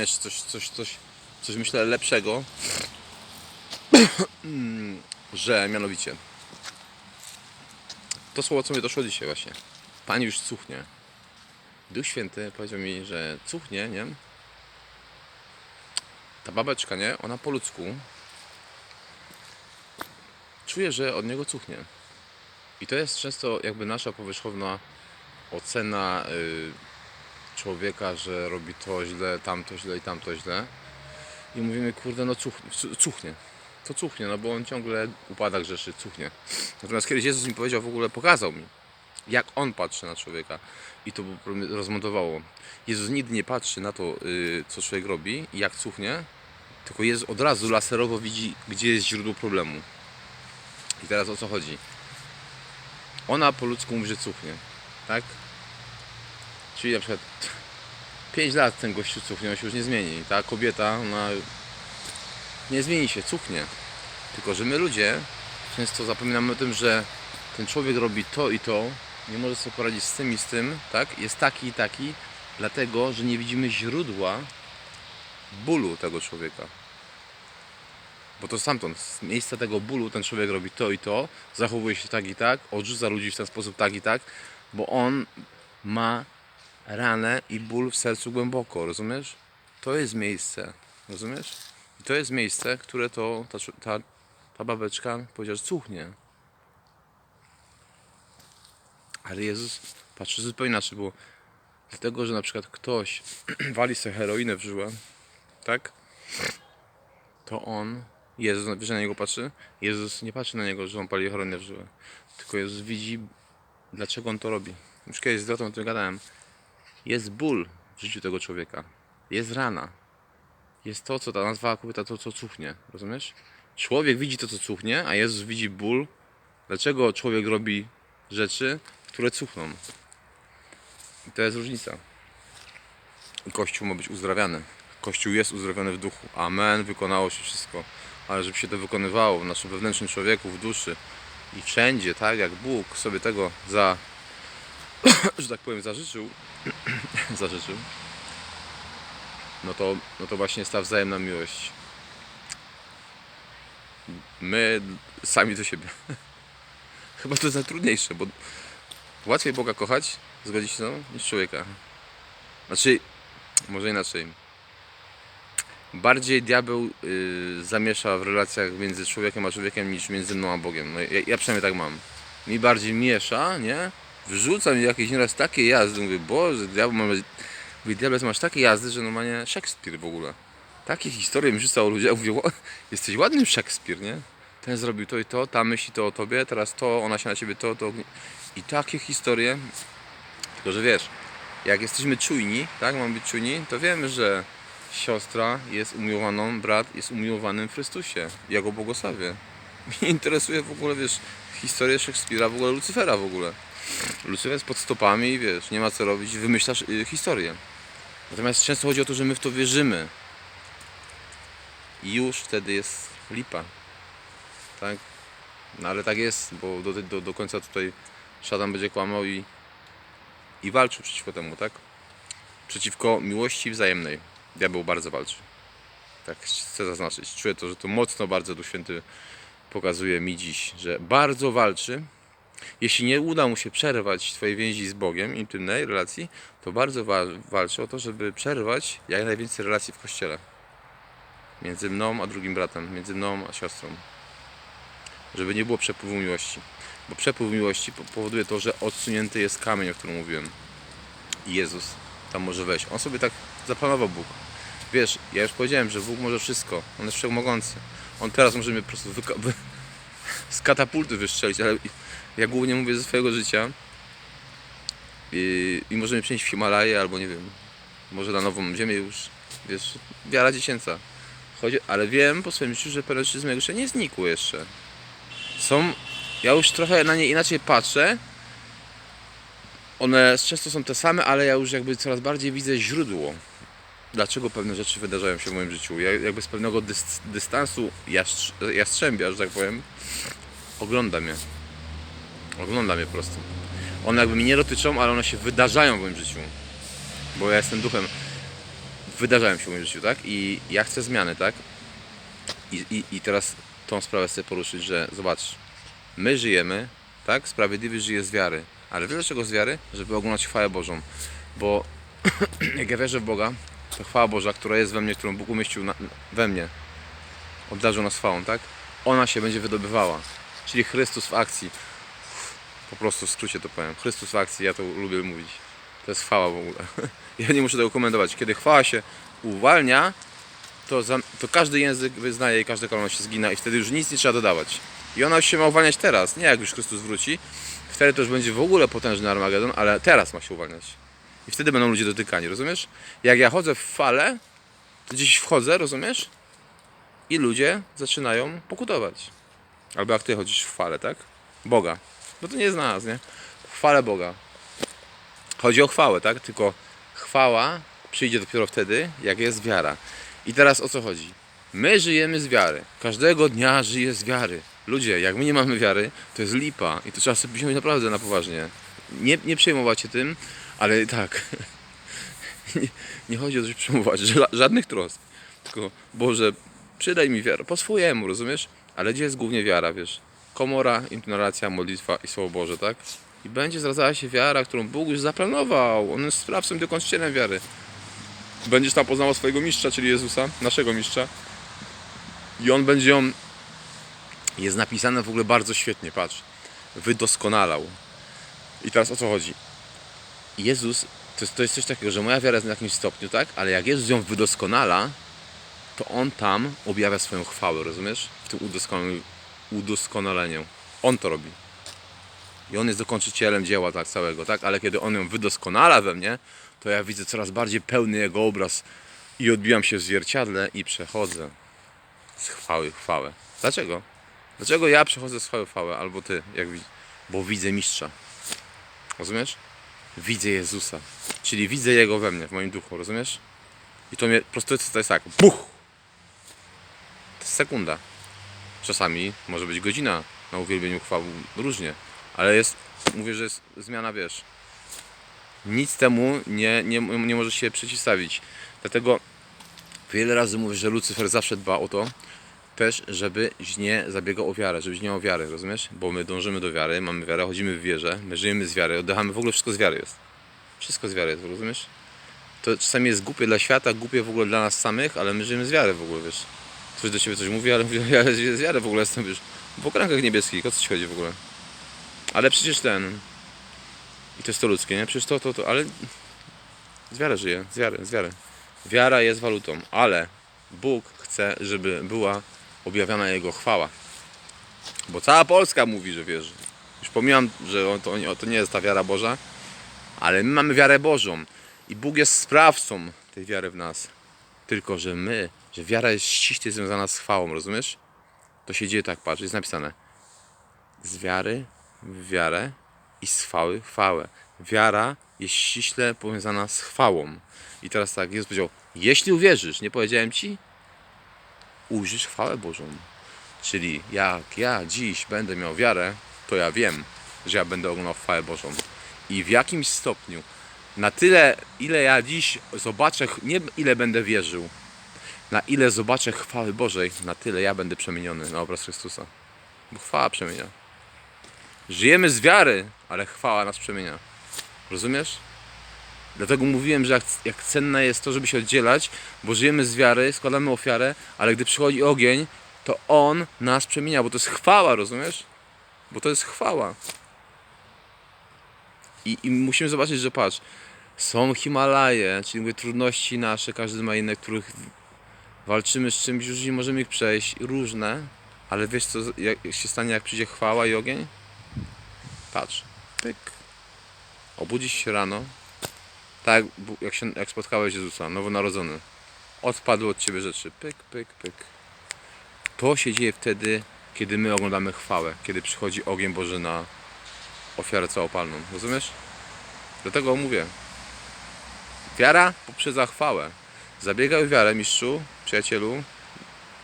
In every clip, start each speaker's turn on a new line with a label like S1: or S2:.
S1: Jeszcze coś, coś, coś, coś myślę lepszego, że mianowicie to słowo, co mi doszło dzisiaj właśnie. Pan już cuchnie. Duch Święty powiedział mi, że cuchnie, nie? Ta babeczka, nie? Ona po ludzku czuje, że od niego cuchnie. I to jest często jakby nasza powierzchowna ocena y, człowieka, że robi to źle, tamto źle i tamto źle. I mówimy, kurde, no cuch, cu- cuchnie. To cuchnie, no bo on ciągle upada, grzeszy, cuchnie. Natomiast kiedyś Jezus mi powiedział, w ogóle pokazał mi, jak on patrzy na człowieka. I to rozmontowało. Jezus nigdy nie patrzy na to, y, co człowiek robi i jak cuchnie, tylko Jezus od razu laserowo widzi, gdzie jest źródło problemu. I teraz o co chodzi? Ona po ludzku mówi, że cuchnie, tak? Czyli na przykład 5 lat ten gościu cuchnie, on się już nie zmieni. Ta kobieta, ona nie zmieni się, cuchnie. Tylko, że my ludzie często zapominamy o tym, że ten człowiek robi to i to, nie może sobie poradzić z tym i z tym, tak? Jest taki i taki, dlatego, że nie widzimy źródła bólu tego człowieka. Bo to stamtąd, z miejsca tego bólu ten człowiek robi to i to, zachowuje się tak i tak, odrzuca ludzi w ten sposób tak i tak, bo on ma ranę i ból w sercu głęboko, rozumiesz? To jest miejsce, rozumiesz? I to jest miejsce, które to ta, ta, ta babeczka powiedziała, że cuchnie. Ale Jezus patrzy zupełnie inaczej, bo dlatego, że na przykład ktoś wali sobie heroinę w żyłę, tak? To on, Jezus, wiesz, na niego patrzy? Jezus nie patrzy na niego, że on pali heroinę w żyłę. Tylko Jezus widzi, dlaczego on to robi. Już kiedyś z Dotą o tym gadałem. Jest ból w życiu tego człowieka. Jest rana. Jest to, co ta nazwała kobieta, to, co cuchnie. Rozumiesz? Człowiek widzi to, co cuchnie, a Jezus widzi ból. Dlaczego człowiek robi rzeczy, które cuchną? I to jest różnica. Kościół ma być uzdrawiany. Kościół jest uzdrawiany w duchu. Amen. Wykonało się wszystko. Ale żeby się to wykonywało w naszym wewnętrznym człowieku, w duszy i wszędzie, tak jak Bóg sobie tego za, że tak powiem, zażyczył, zażyczył, no to, no to właśnie jest ta wzajemna miłość. My sami do siebie. Chyba to jest najtrudniejsze, bo łatwiej Boga kochać, zgodzić się mną, niż człowieka. Znaczy, może inaczej. Bardziej diabeł y, zamiesza w relacjach między człowiekiem a człowiekiem niż między mną a Bogiem. No, ja, ja przynajmniej tak mam. Mi bardziej miesza, nie? Wrzuca mi jakieś nieraz takie jazdy. Mówię, Boże, diabeł, mam... Mówię, diabeł, masz takie jazdy, że normalnie Szekspir w ogóle. Takie historie mi rzucał ludzie. Mówię, "Ła- jesteś ładnym Szekspir, nie? Ten zrobił to i to, ta myśli to o tobie, teraz to, ona się na ciebie to, to. I takie historie. Tylko, że wiesz, jak jesteśmy czujni, tak, mamy być czujni, to wiemy, że siostra jest umiłowaną, brat jest umiłowanym w Chrystusie. Ja go. Mnie interesuje w ogóle, wiesz, historię Szekspira, w ogóle Lucyfera w ogóle. Lucyfer jest pod stopami i wiesz, nie ma co robić, wymyślasz y, historię. Natomiast często chodzi o to, że my w to wierzymy. I już wtedy jest lipa. Tak? No ale tak jest, bo do, do, do końca tutaj szatan będzie kłamał i, i walczył przeciwko temu, tak? Przeciwko miłości wzajemnej. Diabeł bardzo walczy. Tak chcę zaznaczyć. Czuję to, że to mocno bardzo Duch Święty pokazuje mi dziś, że bardzo walczy. Jeśli nie uda mu się przerwać Twojej więzi z Bogiem, intymnej relacji, to bardzo wa- walczy o to, żeby przerwać jak najwięcej relacji w Kościele. Między mną a drugim bratem, między mną a siostrą. Żeby nie było przepływu miłości. Bo przepływ miłości po- powoduje to, że odsunięty jest kamień, o którym mówiłem. I Jezus tam może wejść. On sobie tak zaplanował Bóg. Wiesz, ja już powiedziałem, że Bóg może wszystko. On jest wszechmogący. On teraz może mnie po prostu wyka- wy- z katapulty wystrzelić, ale ja głównie mówię ze swojego życia. I, i możemy przenieść w Himalaje albo nie wiem, może na nową ziemię już. Wiesz, wiara dziecięca. Chodzi, ale wiem po swoim życiu, że mojego życia nie znikły jeszcze. Są, ja już trochę na nie inaczej patrzę. One często są te same, ale ja już jakby coraz bardziej widzę źródło. Dlaczego pewne rzeczy wydarzają się w moim życiu. Ja jakby z pewnego dys, dystansu jastrz, jastrzębia, że tak powiem, oglądam je. Oglądam je po prostu. One jakby mnie nie dotyczą, ale one się wydarzają w moim życiu. Bo ja jestem duchem. wydarzają się w moim życiu, tak? I ja chcę zmiany, tak? I, i, i teraz tą sprawę chcę poruszyć, że zobacz, my żyjemy, tak? Sprawiedliwy żyje z wiary. Ale wiesz dlaczego z wiary? Żeby oglądać chwałę Bożą. Bo jak ja wierzę w Boga, to chwała Boża, która jest we mnie, którą Bóg umieścił na, we mnie, obdarzył nas chwałą, tak? Ona się będzie wydobywała. Czyli Chrystus w akcji. Po prostu w skrócie to powiem. Chrystus w akcji, ja to lubię mówić. To jest chwała w ogóle. Ja nie muszę tego komentować. Kiedy chwała się uwalnia, to, za, to każdy język wyznaje i każda kolana się zgina i wtedy już nic nie trzeba dodawać. I ona się ma uwalniać teraz, nie jak już Chrystus wróci. Wtedy to już będzie w ogóle potężny Armagedon, ale teraz ma się uwalniać. I wtedy będą ludzie dotykani, rozumiesz? Jak ja chodzę w fale, to gdzieś wchodzę, rozumiesz? I ludzie zaczynają pokutować. Albo jak ty chodzisz w fale, tak? Boga. Bo to nie jest nie? W fale Boga. Chodzi o chwałę, tak? Tylko chwała przyjdzie dopiero wtedy, jak jest wiara. I teraz o co chodzi? My żyjemy z wiary. Każdego dnia żyję z wiary. Ludzie, jak my nie mamy wiary, to jest lipa. I to trzeba sobie wziąć naprawdę na poważnie. Nie, nie przejmować się tym, ale tak. nie, nie chodzi o przejmować ża- żadnych trosk. Tylko, Boże, przydaj mi wiarę. Po swojemu, rozumiesz? Ale gdzie jest głównie wiara, wiesz? Komora, intonacja, modlitwa i Słowo Boże, tak? I będzie zradzała się wiara, którą Bóg już zaplanował. On jest sprawcą i dokończycielem wiary. Będziesz tam poznawał swojego mistrza, czyli Jezusa, naszego mistrza. I on będzie ją. Jest napisane w ogóle bardzo świetnie, patrz. Wydoskonalał. I teraz o co chodzi? Jezus, to jest, to jest coś takiego, że moja wiara jest na jakimś stopniu, tak? Ale jak Jezus ją wydoskonala, to on tam objawia swoją chwałę, rozumiesz? W tym udoskonaleniu. On to robi. I on jest dokończycielem dzieła tak całego, tak? Ale kiedy on ją wydoskonala we mnie, to ja widzę coraz bardziej pełny jego obraz i odbijam się w zwierciadle i przechodzę z chwały chwałę. Dlaczego? Dlaczego ja przechodzę z chwały chwałę, albo ty, jak widzisz? Bo widzę mistrza. Rozumiesz? Widzę Jezusa. Czyli widzę Jego we mnie, w moim duchu, rozumiesz? I to mnie, prostu to jest tak, buch! To jest sekunda. Czasami może być godzina na uwielbieniu chwały, różnie. Ale jest, mówię, że jest zmiana, wiesz. Nic temu nie, nie, nie może się przeciwstawić. Dlatego wiele razy mówię, że Lucyfer zawsze dba o to, też, żebyś nie zabiegał o wiarę, żebyś nie miał wiary, rozumiesz? Bo my dążymy do wiary, mamy wiarę, chodzimy w wierze, my żyjemy z wiary, oddychamy, w ogóle wszystko z wiary jest. Wszystko z wiary jest, rozumiesz? To czasami jest głupie dla świata, głupie w ogóle dla nas samych, ale my żyjemy z wiary w ogóle, wiesz? Ktoś do ciebie coś mówi, ale mówię, ja z wiary w ogóle jestem, wiesz? W okręgach niebieskich, o co ci chodzi w ogóle? Ale przecież ten... I to jest to ludzkie, nie? Przecież to, to, to, ale... Z wiary żyję, z wiary, z wiary. Wiara jest walutą, ale Bóg chce, żeby była objawiana Jego chwała. Bo cała Polska mówi, że wierzy. Już pomijam, że to, to nie jest ta wiara Boża, ale my mamy wiarę Bożą. I Bóg jest sprawcą tej wiary w nas. Tylko, że my, że wiara jest ściśle związana z chwałą, rozumiesz? To się dzieje tak, patrz, jest napisane. Z wiary w wiarę i z chwały chwałę. Wiara jest ściśle powiązana z chwałą. I teraz tak, Jezus powiedział, jeśli uwierzysz, nie powiedziałem Ci, ujrzysz chwałę Bożą. Czyli jak ja dziś będę miał wiarę, to ja wiem, że ja będę oglądał chwałę Bożą. I w jakimś stopniu, na tyle, ile ja dziś zobaczę, nie ile będę wierzył, na ile zobaczę chwały Bożej, na tyle ja będę przemieniony na obraz Chrystusa. Bo chwała przemienia. Żyjemy z wiary, ale chwała nas przemienia. Rozumiesz? Dlatego mówiłem, że jak, jak cenne jest to, żeby się oddzielać, bo żyjemy z wiary, składamy ofiarę, ale gdy przychodzi ogień, to on nas przemienia, bo to jest chwała, rozumiesz? Bo to jest chwała. I, i musimy zobaczyć, że patrz, są Himalaje, czyli mówię, trudności nasze, każdy ma inne, których walczymy z czymś, już nie możemy ich przejść, różne, ale wiesz co jak się stanie, jak przyjdzie chwała i ogień? Patrz, pyk. Obudzisz się rano, tak jak się, jak spotkałeś Jezusa, nowonarodzony. Odpadły od ciebie rzeczy. Pyk, pyk, pyk. To się dzieje wtedy, kiedy my oglądamy chwałę, kiedy przychodzi ogień Boży na ofiarę całopalną. Rozumiesz? Dlatego mówię. Wiara poprzedza chwałę. Zabiegaj o wiarę, mistrzu, przyjacielu,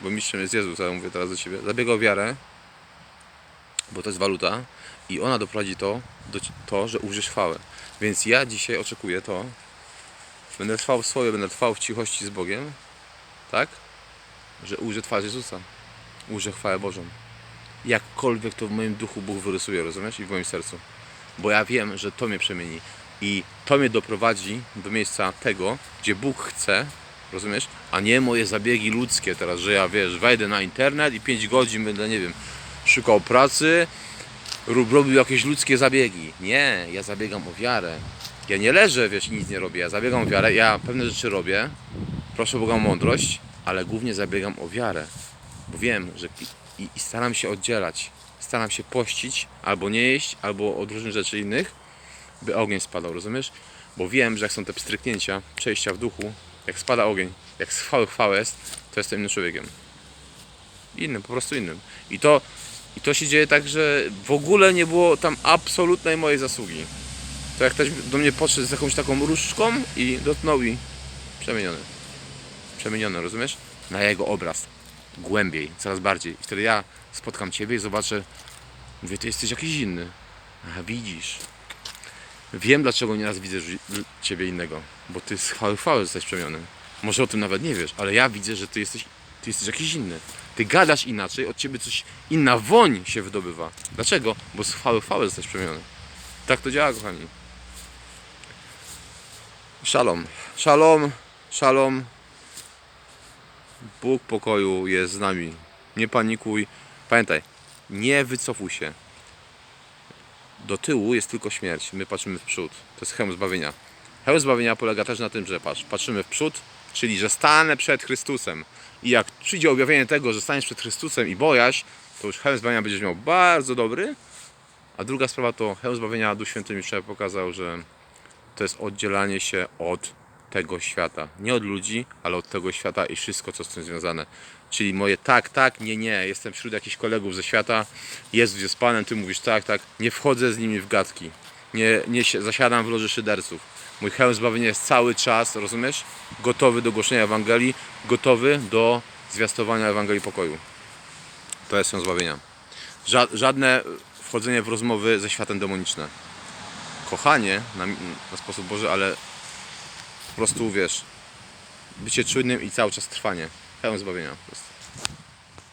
S1: bo mistrzem jest Jezus, ale mówię teraz do ciebie. Zabiegaj o wiarę, bo to jest waluta i ona doprowadzi to, do, to że ujrzysz chwałę. Więc ja dzisiaj oczekuję to, Będę trwał w swoje, będę trwał w cichości z Bogiem, tak? Że ujrzę twarz Jezusa, ujrzę chwałę Bożą. Jakkolwiek to w moim duchu Bóg wyrysuje, rozumiesz? I w moim sercu. Bo ja wiem, że to mnie przemieni. I to mnie doprowadzi do miejsca tego, gdzie Bóg chce, rozumiesz? A nie moje zabiegi ludzkie teraz, że ja wiesz, wejdę na internet i 5 godzin będę, nie wiem, szukał pracy, rób- robił jakieś ludzkie zabiegi. Nie, ja zabiegam o wiarę. Ja nie leżę, wiesz, nic nie robię. Ja zabiegam o wiarę, ja pewne rzeczy robię, proszę Boga o mądrość, ale głównie zabiegam o wiarę. Bo wiem, że i, i staram się oddzielać. Staram się pościć, albo nie jeść, albo od różnych rzeczy innych, by ogień spadał, rozumiesz? Bo wiem, że jak są te pstryknięcia, przejścia w duchu, jak spada ogień, jak z chwały chwała jest, to jestem innym człowiekiem. Innym, po prostu innym. I to, I to się dzieje tak, że w ogóle nie było tam absolutnej mojej zasługi. To jak ktoś do mnie podszedł z jakąś taką różdżką i dotknął i przemieniony. Przemieniony, rozumiesz? Na jego obraz. Głębiej, coraz bardziej. I wtedy ja spotkam Ciebie i zobaczę, mówię, Ty jesteś jakiś inny. A widzisz. Wiem, dlaczego nieraz widzę Ciebie innego. Bo Ty z chwały chwały jesteś przemieniony. Może o tym nawet nie wiesz, ale ja widzę, że Ty jesteś, ty jesteś jakiś inny. Ty gadasz inaczej, od Ciebie coś, inna woń się wydobywa. Dlaczego? Bo z chwały chwały jesteś przemieniony. Tak to działa, kochani. Szalom. Szalom. Szalom. Bóg pokoju jest z nami. Nie panikuj. Pamiętaj, nie wycofuj się. Do tyłu jest tylko śmierć. My patrzymy w przód. To jest hełm zbawienia. Hełm zbawienia polega też na tym, że patrz, patrzymy w przód, czyli że stanę przed Chrystusem. I jak przyjdzie objawienie tego, że staniesz przed Chrystusem i bojaś, to już hełm zbawienia będziesz miał bardzo dobry. A druga sprawa to hełm zbawienia Duch Święty mi pokazał, że to jest oddzielanie się od tego świata. Nie od ludzi, ale od tego świata i wszystko, co z tym związane. Czyli moje tak, tak, nie, nie. Jestem wśród jakichś kolegów ze świata, Jezus jest Panem, ty mówisz tak, tak. Nie wchodzę z nimi w gadki. Nie, nie si- zasiadam w loży szyderców. Mój hełm zbawienia jest cały czas, rozumiesz? Gotowy do głoszenia Ewangelii, gotowy do zwiastowania Ewangelii pokoju. To jest hełm zbawienia. Ża- żadne wchodzenie w rozmowy ze światem demoniczne kochanie na, na sposób Boży, ale po prostu wiesz, bycie czujnym i cały czas trwanie. Hełm zbawienia. Po prostu.